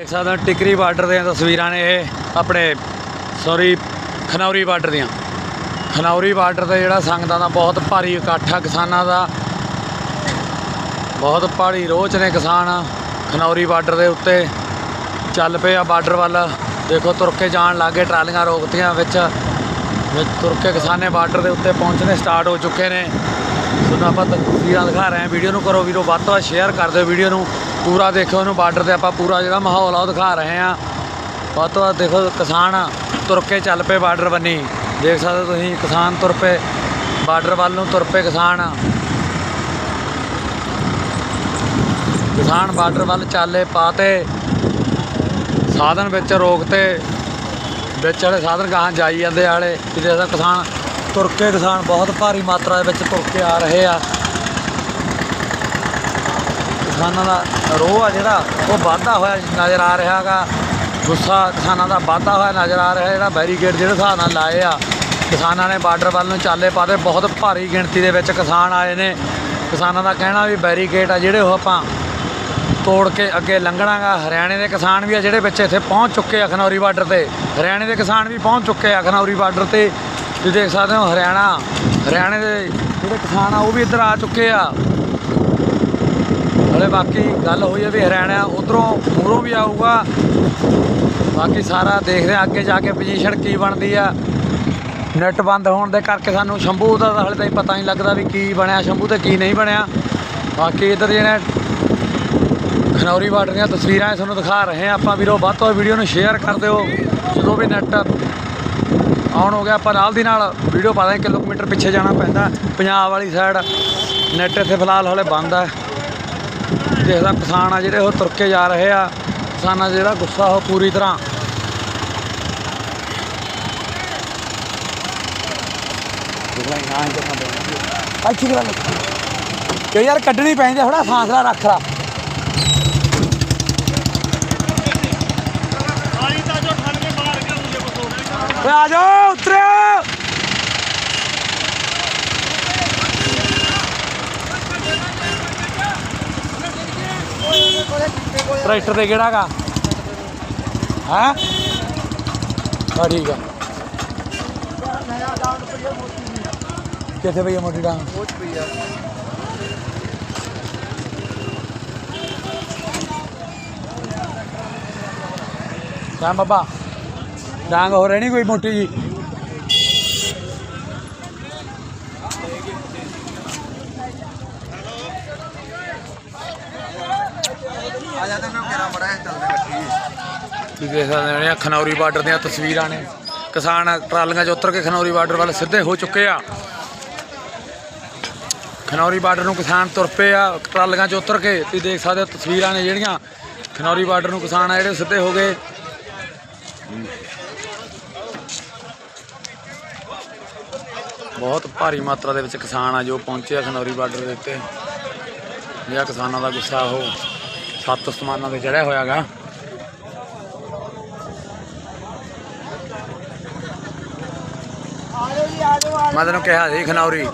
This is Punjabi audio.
ਦੇਖ ਸਕਦੇ ਹੋ, ਟਿਕਰੀ ਬਾਰਡਰ ਦੀਆਂ ਤਸਵੀਰਾਂ ਨੇ ਇਹ ਆਪਣੇ ਸੌਰੀ ਖਨੌਰੀ ਬਾਰਡਰ ਦੀਆਂ। ਖਨੌਰੀ ਬਾਰਡਰ ਤੇ ਜਿਹੜਾ ਸੰਗਤਾਂ ਦਾ ਬਹੁਤ ਭਾਰੀ ਇਕੱਠ ਆ, ਕਿਸਾਨਾਂ ਦਾ। ਬਹੁਤ ਭਾਰੀ ਰੋਚ ਨੇ ਕਿਸਾਨ ਖਨੌਰੀ ਬਾਰਡਰ ਦੇ ਉੱਤੇ। ਚੱਲ ਪਏ ਆ ਬਾਰਡਰ ਵੱਲ। ਦੇਖੋ, ਤੁਰ ਕੇ ਜਾਣ ਲੱਗੇ, ਟਰਾਲੀਆਂ ਰੋਕਤੀਆਂ ਵਿੱਚ। ਵਿੱਚ ਤੁਰ ਕੇ ਕਿਸਾਨੇ ਬਾਰਡਰ ਦੇ ਉੱਤੇ ਪਹੁੰਚਣੇ ਸਟਾਰਟ ਹੋ ਚੁੱਕੇ ਨੇ। ਤੁਹਾਨੂੰ ਆਪਾਂ ਤਸਵੀਰਾਂ ਦਿਖਾ ਰਹੇ ਹਾਂ। ਵੀਡੀਓ ਨੂੰ ਕਰੋ ਵੀਰੋ, ਵੱਧ ਤੋਂ ਵੱਧ ਸ਼ੇਅਰ ਕਰ ਦਿਓ ਵੀਡੀਓ ਨੂੰ। ਪੂਰਾ ਦੇਖੋ ਇਹਨੂੰ ਬਾਰਡਰ ਤੇ ਆਪਾਂ ਪੂਰਾ ਜਿਹੜਾ ਮਾਹੌਲ ਆ ਉਹ ਦਿਖਾ ਰਹੇ ਹਾਂ। ਵੱਧ ਤੋਂ ਵੱਧ ਦੇਖੋ, ਕਿਸਾਨ ਤੁਰ ਕੇ ਚੱਲ ਪਏ ਬਾਰਡਰ ਬੰਨੀ ਦੇਖ ਸਕਦੇ ਹੋ ਤੁਸੀਂ, ਕਿਸਾਨ ਤੁਰ ਪਏ ਬਾਰਡਰ ਵੱਲ ਨੂੰ ਤੁਰ ਪਏ ਕਿਸਾਨ। ਕਿਸਾਨ ਬਾਰਡਰ ਵੱਲ ਚਾਲੇ ਪਾਤੇ ਸਾਧਨ ਵਿੱਚ ਰੋਕ 'ਤੇ, ਵਿੱਚ ਵਾਲੇ ਸਾਧਨ ਗਾਹਾਂ ਜਾਈ ਜਾਂਦੇ ਆਲੇ ਕਿਤੇ ਦਾ ਕਿਸਾਨ ਤੁਰ ਕੇ ਕਿਸਾਨ ਬਹੁਤ ਭਾਰੀ ਮਾਤਰਾ ਦੇ ਵਿੱਚ ਤੁਰ ਕੇ ਆ ਰਹੇ ਆ। ਕਿਸਾਨਾਂ ਦਾ ਰੋਹ ਆ ਜਿਹੜਾ, ਉਹ ਵਾਧਾ ਹੋਇਆ ਨਜ਼ਰ ਆ ਰਿਹਾ ਹੈਗਾ। ਗੁੱਸਾ ਕਿਸਾਨਾਂ ਦਾ ਵਾਧਾ ਹੋਇਆ ਨਜ਼ਰ ਆ ਰਿਹਾ, ਜਿਹੜਾ ਬੈਰੀਕੇਡ ਜਿਹੜੇ ਹਿਸਾਬ ਨਾਲ ਲਾਏ ਆ। ਕਿਸਾਨਾਂ ਨੇ ਬਾਰਡਰ ਵੱਲ ਨੂੰ ਚਾਲੇ ਪਾਤੇ ਬਹੁਤ ਭਾਰੀ ਗਿਣਤੀ ਦੇ ਵਿੱਚ ਕਿਸਾਨ ਆਏ ਨੇ। ਕਿਸਾਨਾਂ ਦਾ ਕਹਿਣਾ ਵੀ ਬੈਰੀਕੇਡ ਆ ਜਿਹੜੇ ਉਹ ਆਪਾਂ ਤੋੜ ਕੇ ਅੱਗੇ ਲੰਘਣਾਗਾ। ਹਰਿਆਣੇ ਦੇ ਕਿਸਾਨ ਵੀ ਆ ਜਿਹੜੇ ਵਿੱਚ ਇੱਥੇ ਪਹੁੰਚ ਚੁੱਕੇ ਆ ਖਨੌਰੀ ਬਾਰਡਰ ਤੇ। ਹਰਿਆਣੇ ਦੇ ਕਿਸਾਨ ਵੀ ਪਹੁੰਚ ਚੁੱਕੇ ਆ ਖਨੌਰੀ ਬਾਰਡਰ ਤੇ। ਤੁਸੀਂ ਦੇਖ ਸਕਦੇ ਹੋ ਹਰਿਆਣਾ। ਹਰਿਆਣੇ ਦੇ ਜਿਹੜੇ ਕਿਸਾਨ ਆ, ਉਹ ਵੀ ਇੱਧਰ ਆ ਚੁੱਕੇ ਆ। ਹਲੇ ਬਾਕੀ ਗੱਲ ਹੋਈ ਹੈ ਵੀ ਹਰਿਆਣਾ ਉਧਰੋਂ ਮੂਰੋਂ ਵੀ ਆਊਗਾ। ਬਾਕੀ ਸਾਰਾ ਦੇਖਦੇ ਆ, ਅੱਗੇ ਜਾ ਕੇ ਪੋਜੀਸ਼ਨ ਕੀ ਬਣਦੀ ਆ। ਨੈਟ ਬੰਦ ਹੋਣ ਦੇ ਕਰਕੇ ਸਾਨੂੰ ਸ਼ੰਭੂ ਦਾ ਤਾਂ ਹਲੇ ਤਾਈਂ ਪਤਾ ਨਹੀਂ ਲੱਗਦਾ ਵੀ ਕੀ ਬਣਿਆ, ਸ਼ੰਭੂ ਤੇ ਕੀ ਨਹੀਂ ਬਣਿਆ। ਬਾਕੀ ਇੱਧਰ ਜਿਹੜੇ ਖਨੌਰੀ ਬਾਰਡਰ ਦੀਆਂ ਤਸਵੀਰਾਂ ਤੁਹਾਨੂੰ ਦਿਖਾ ਰਹੇ ਹਾਂ ਆਪਾਂ ਵੀਰੋ। ਵੱਧ ਤੋਂ ਵੱਧ ਵੀਡੀਓ ਨੂੰ ਸ਼ੇਅਰ ਕਰ ਦਿਓ। ਜਦੋਂ ਵੀ ਨੈਟ ਆਨ ਹੋ ਗਿਆ ਆਪਾਂ ਨਾਲ ਦੀ ਨਾਲ ਵੀਡੀਓ ਪਾ ਦਾਂਗੇ ਕਿਲੋਮੀਟਰ ਪਿੱਛੇ ਜਾਣਾ ਪੈਂਦਾ ਪੰਜਾਬ ਵਾਲੀ ਸਾਈਡ ਨੈਟ ਇੱਥੇ ਫਿਲਹਾਲ ਹਲੇ ਬੰਦ ਹੈ ਦੇਖਦਾ ਕਿਸਾਨ ਆ ਜਿਹੜੇ ਉਹ ਤੁਰ ਕੇ ਜਾ ਰਹੇ ਆ। ਕਿਸਾਨਾਂ ਦਾ ਜਿਹੜਾ ਗੁੱਸਾ ਉਹ ਪੂਰੀ ਤਰ੍ਹਾਂ ਗੱਲ ਕਿ ਯਾਰ ਕੱਢਣੀ ਪੈਂਦੀ ਥੋੜਾ ਫਾਸਲਾ ਰੱਖ ਲਾ। ਓਏ ਆ ਜਾਓ, ਉਤਰਿਓ। ਟਰੈਕਟਰ ਤੇ ਕਿਹੜਾ ਗਾ? ਹਾਂ? ਹਾਂ ਠੀਕ ਆ। ਕਿੱਥੇ ਪਈ ਆ ਮੋਟੀ ਡਾਂਗ? ਹਾਂ ਬਾਬਾ। ਡਾਂਗ ਹੋ ਰਹੀ ਨਹੀਂ ਕੋਈ ਮੋਟੀ ਜੀ। ਤੁਸੀਂ ਦੇਖ ਸਕਦੇ ਹੋ ਇਹ ਖਨੌਰੀ ਬਾਰਡਰ ਦੀਆਂ ਤਸਵੀਰਾਂ ਨੇ। ਕਿਸਾਨ ਟਰਾਲੀਆਂ 'ਚ ਉਤਰ ਕੇ ਖਨੌਰੀ ਬਾਰਡਰ ਵੱਲ ਸਿੱਧੇ ਹੋ ਚੁੱਕੇ ਆ। ਖਨੌਰੀ ਬਾਰਡਰ ਨੂੰ ਕਿਸਾਨ ਤੁਰ ਪਏ ਆ, ਟਰਾਲੀਆਂ 'ਚ ਉਤਰ ਕੇ। ਤੁਸੀਂ ਦੇਖ ਸਕਦੇ ਹੋ, ਤਸਵੀਰਾਂ ਨੇ ਜਿਹੜੀਆਂ। ਖਨੌਰੀ ਬਾਰਡਰ ਨੂੰ ਕਿਸਾਨ ਆ ਜਿਹੜੇ ਸਿੱਧੇ ਹੋ ਗਏ। ਬਹੁਤ ਭਾਰੀ ਮਾਤਰਾ ਦੇ ਵਿੱਚ ਕਿਸਾਨ ਆ ਜੋ ਪਹੁੰਚੇ ਆ ਖਨੌਰੀ ਬਾਰਡਰ ਦੇ ਉੱਤੇ। ਜਿਹੜਾ ਕਿਸਾਨਾਂ ਦਾ ਗੁੱਸਾ, ਉਹ ਸੱਤ ਸਮਾਨਾਂ ਤੇ ਚੜਿਆ ਹੋਇਆਗਾ। ਮੈਂ ਤੈਨੂੰ ਕਿਹਾ ਸੀ, ਖਨੌਰੀ।